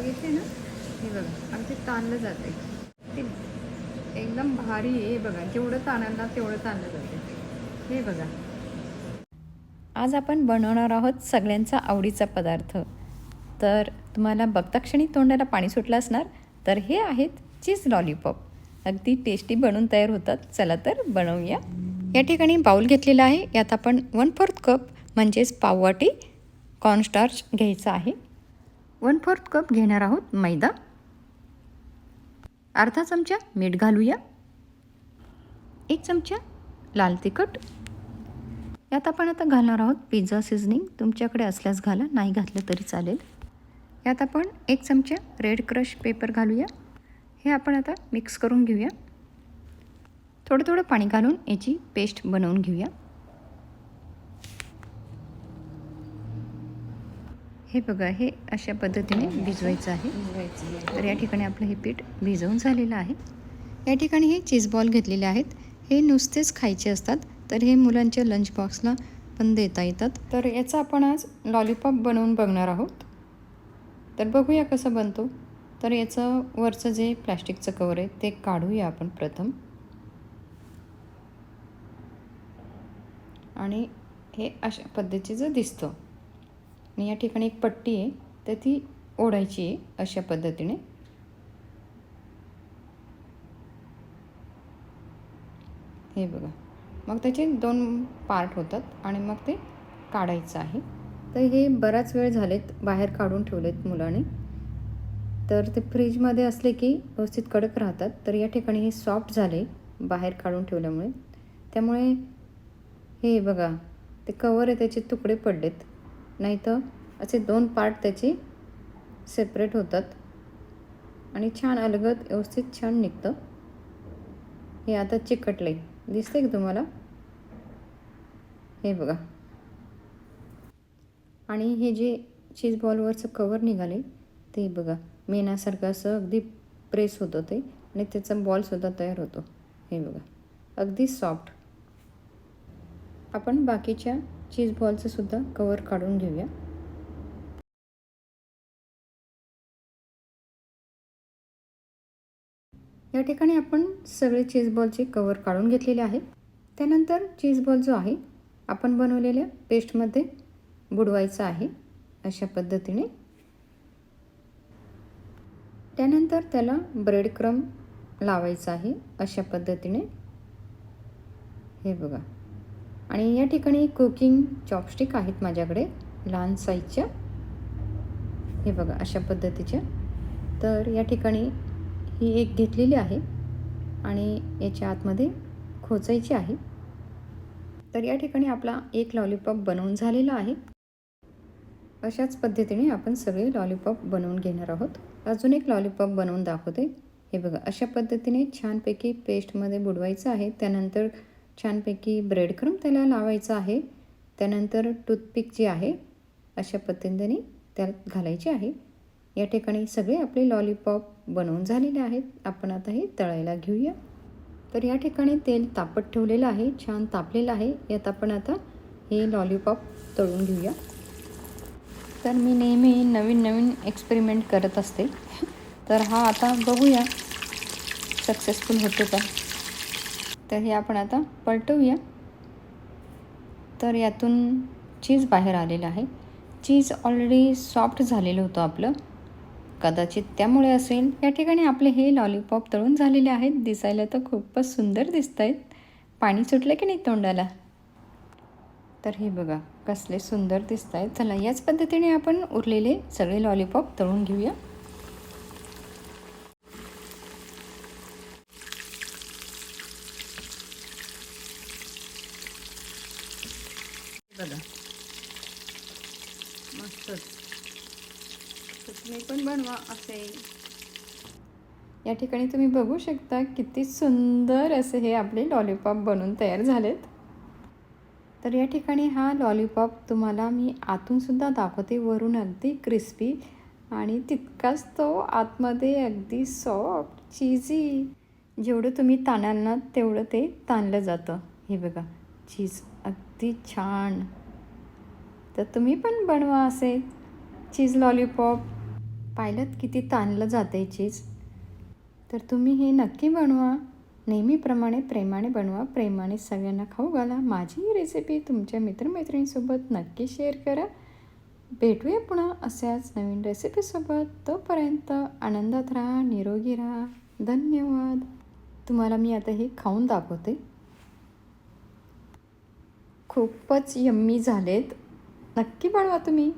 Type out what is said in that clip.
बघितले ना हे बघा अगदी ताणलं जाते ते एकदम भारी आहे बघा जेवढं ताणाल ना तेवढं ताणलं जाते हे बघा. आज आपण बनवणार आहोत सगळ्यांचा आवडीचा पदार्थ. तर तुम्हाला बघता क्षणी तोंडाला पाणी सुटलं असणार तर हे आहेत चीज लॉलीपॉप. अगदी टेस्टी बनून तयार होतात. चला तर बनवूया. या ठिकाणी बाऊल घेतलेला आहे. यात आपण वन फोर्थ कप म्हणजेच पाववाटी कॉर्नस्टार्च घ्यायचा आहे. वन फोर्थ कप घेणार आहोत मैदा. अर्धा चमचा मीठ घालूया. एक चमचा लाल तिखट. यात आपण आता घालणार आहोत पिझ्झा सिझनिंग. तुमच्याकडे असल्यास घाला नाही घातलं तरी चालेल. यात आपण एक चमचा रेड क्रश पेपर घालूया. हे आपण आता मिक्स करून घेऊया. थोडं थोडं पाणी घालून याची पेस्ट बनवून घेऊया. हे बघा हे अशा पद्धतीने भिजवायचं आहे. भिजवायचं तर या ठिकाणी आपलं हे पीठ भिजवून झालेलं आहे. या ठिकाणी हे चीज बॉल घेतलेले आहेत. हे नुसतेच खायचे असतात तर हे मुलांच्या लंच बॉक्सला पण देता येतात. तर याचा आपण आज लॉलीपॉप बनवून बघणार आहोत. तर बघूया कसं बनतो. तर याचं वरचं जे प्लॅस्टिकचं कवर आहे ते काढूया आपण प्रथम. आणि हे अशा पद्धतीचं दिसतं. आणि या ठिकाणी एक पट्टी आहे तर ती ओढायची आहे अशा पद्धतीने. हे बघा. मग त्याचे दोन पार्ट होतात आणि मग ते काढायचं आहे. तर हे बराच वेळ झालेत बाहेर काढून ठेवलेत मुलाने. तर ते फ्रीजमध्ये असले की व्यवस्थित कडक राहतात. तर या ठिकाणी हे सॉफ्ट झाले बाहेर काढून ठेवल्यामुळे. त्यामुळे हे बघा ते कवर आहे त्याचे तुकडे पडलेत. नाही तर असे दोन पार्ट त्याचे सेपरेट होतात. आणि छान अलगद व्यवस्थित छान निघतं. हे आता चिकटले दिसते का तुम्हाला? हे बघा. आणि हे जे चीज बॉलवरचं कवर निघाले ते बघा. मेणासारखं असं अगदी प्रेस होतं ते आणि त्याचा बॉलसुद्धा तयार होतो. हे बघा. अगदी सॉफ्ट आपण बाकीच्या चीज बॉलचंसुद्धा कवर काढून घेऊया. या ठिकाणी आपण सगळे चीज बॉलचे कवर काढून घेतलेले आहे त्यानंतर चीज बॉल जो आहे आपण बनवलेल्या पेस्टमध्ये बुडवायचा आहे अशा पद्धतीने. त्यानंतर त्याला ब्रेड क्रम लावायचा आहे अशा पद्धतीने. हे बघा. आणि या ठिकाणी कुकिंग चॉपस्टिक आहेत माझ्याकडे लहान साईजच्या हे बघा अशा पद्धतीच्या. तर या ठिकाणी ही एक घेतलेली आहे आणि याच्या आतमध्ये खोचायची आहे. तर या ठिकाणी आपला एक लॉलीपॉप बनवून झालेला आहे. अशाच पद्धतीने आपण सगळे लॉलीपॉप बनवून घेणार आहोत. अजून एक लॉलीपॉप बनवून दाखवते. हे बघा अशा पद्धतीने छानपैकी पेस्टमध्ये बुडवायचं आहे. त्यानंतर छानपैकी ब्रेड क्रम त्याला लावायचं आहे. त्यानंतर टूथपिक जी आहे अशा पद्धतीने त्यात घालायची आहे. या ठिकाणी सगळे आपले लॉलीपॉप बनवून झालेले आहेत. आपण आता हे तळायला घेऊया. तर या ठिकाणी तेल तापत ठेवलेलं आहे छान तापलेलं आहे. यात आपण आता हे लॉलीपॉप तळून घेऊया. तर मी नेहमी नवीन नवीन एक्सपेरिमेंट करत असते. तर हा आता बघूया सक्सेसफुल होतो का? तर हे आपण आता पलटवूया तर यातून चीज बाहेर आलेलं आहे. चीज ऑलरेडी सॉफ्ट झालेलं होतं आपलं. कदाचित त्यामुळे असेल. या ठिकाणी आपले हे लॉलीपॉप तळून झालेले आहेत. दिसायला तर खूपच सुंदर दिसत आहेत पाणी सुटलं की नाही तोंडाला? तर हे बघा कसले सुंदर दिसत आहेत चला याच पद्धतीने आपण उरलेले सगळे लॉलीपॉप तळून घेऊया. बघा मस्तच. तुम्ही पण बनवा असे. या ठिकाणी तुम्ही बघू शकता किती सुंदर असे हे आपले लॉलीपॉप बनून तयार झालेत. तर या ठिकाणी हा लॉलीपॉप तुम्हाला मी आतूनसुद्धा दाखवते वरून अगदी क्रिस्पी आणि तितकाच तो आतमध्ये अगदी सॉफ्ट चीजी जेवढं तुम्ही ताणाल ना तेवढं ते ताणलं जातं. हे बघा. चीज अगदी छान. तर तुम्ही पण बनवा असे चीज लॉलीपॉप पाहिलं किती ताणलं जाते चीज. तर तुम्ही हे नक्की बनवा. नेहमीप्रमाणे प्रेमाने बनवा. प्रेमाने सगळ्यांना खाऊ घाला. माझी ही रेसिपी तुमच्या मित्रमैत्रिणींसोबत नक्की शेअर करा. भेटूया पुन्हा अशाच नवीन रेसिपीसोबत तोपर्यंत आनंदात राहा निरोगी राहा. धन्यवाद. तुम्हाला मी आता हे खाऊन दाखवते. खूपच यम्मी झालेत. नक्की बनवा तुम्ही.